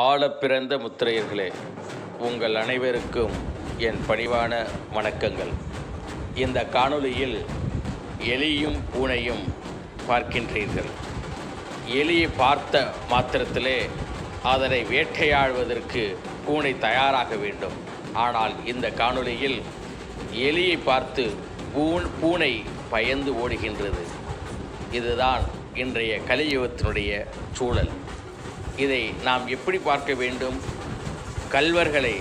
ஆழ பிறந்த முத்திரையர்களே உங்கள் அனைவருக்கும் என் பணிவான வணக்கங்கள். இந்த காணொலியில் எலியும் பூனையும் பார்க்கின்றீர்கள். எலியை பார்த்த மாத்திரத்திலே அதனை வேட்டையாடுவதற்கு பூனை தயாராக வேண்டும். ஆனால் இந்த காணொலியில் எலியை பார்த்து பூன் பூனை பயந்து ஓடுகின்றது. இதுதான் இன்றைய கலியுகத்தினுடைய சூழல். இதை நாம் எப்படி பார்க்க வேண்டும்? கல்வர்களை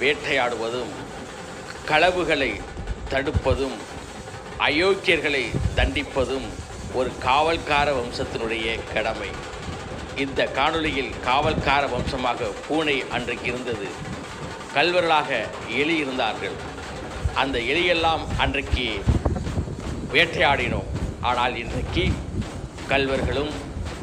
வேட்டையாடுவதும் களவுகளை தடுப்பதும் அயோக்கியர்களை தண்டிப்பதும் ஒரு காவல்கார வம்சத்தினுடைய கடமை. இந்த காணொளியில் காவல்கார வம்சமாக பூனை அன்றைக்கு இருந்தது. கல்வர்களாக எலி இருந்தார்கள் அந்த எலியெல்லாம் அன்றைக்கு வேட்டையாடினோம். ஆனால் இன்றைக்கு கல்வர்களும்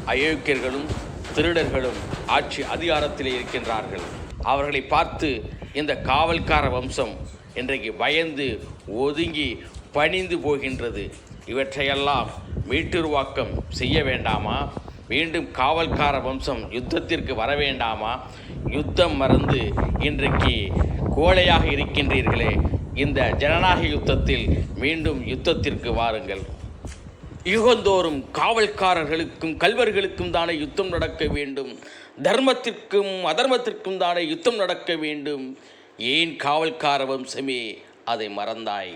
அயோக்கியர்களும் திருடர்களும் ஆட்சி அதிகாரத்தில் இருக்கின்றார்கள். அவர்களை பார்த்து இந்த காவல்கார வம்சம் இன்றைக்கு பயந்து ஒதுங்கி பணிந்து போகின்றது. இவற்றையெல்லாம் மீட்டுருவாக்கம் செய்ய வேண்டாமா? மீண்டும் காவல்கார வம்சம் யுத்தத்திற்கு வர வேண்டாமா? யுத்தம் மறந்து இன்றைக்கு கோழையாக இருக்கின்றீர்களே. இந்த ஜனநாயக யுத்தத்தில் மீண்டும் யுத்தத்திற்கு வாருங்கள். யுகந்தோறும் காவல்காரர்களுக்கும் கல்வர்களுக்கும் தானே யுத்தம் நடக்க வேண்டும். தர்மத்திற்கும் அதர்மத்திற்கும் தானே யுத்தம் நடக்க வேண்டும். ஏன் காவல்கார வம்சமே அதை மறந்தாய்?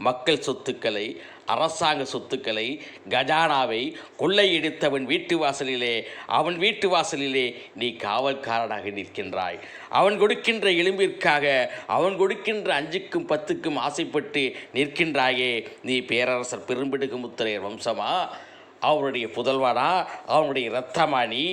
மக்கள் சொத்துக்களை அரசாங்க சொத்துக்களை கஜானாவை கொள்ளையடித்தவன் வீட்டு வாசலிலே அவன் வீட்டு வாசலிலே நீ காவல்காரனாக நிற்கின்றாய். அவன் கொடுக்கின்ற எலும்பிற்காக அவன் கொடுக்கின்ற அஞ்சுக்கும் பத்துக்கும் ஆசைப்பட்டு நிற்கின்றாயே. நீ பேரரசர் பெரும்பிடுகு முத்திரையர் வம்சமா? அவருடைய புதல்வனா? அவனுடைய இரத்தமானி?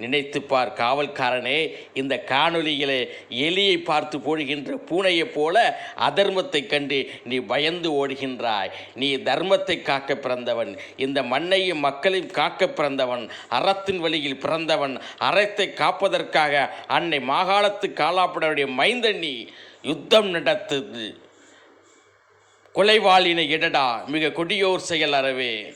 நினைத்துப்பார் காவல்காரனே இந்த காணொளியிலே எலியை பார்த்து போடுகின்ற பூனையைப் போல அதர்மத்தைக் கண்டு நீ பயந்து ஓடுகின்றாய். நீ தர்மத்தை காக்க பிறந்தவன் இந்த மண்ணையும் மக்களையும் காக்க பிறந்தவன் அறத்தின் வழியில் பிறந்தவன் அறத்தை காப்பதற்காக அன்னை மாகாணத்து காலாப்படைய மைந்தன் நீ. யுத்தம் நடத்துது. கொலைவாளினை இடடா மிக கொடியோர் செயல் அறவே.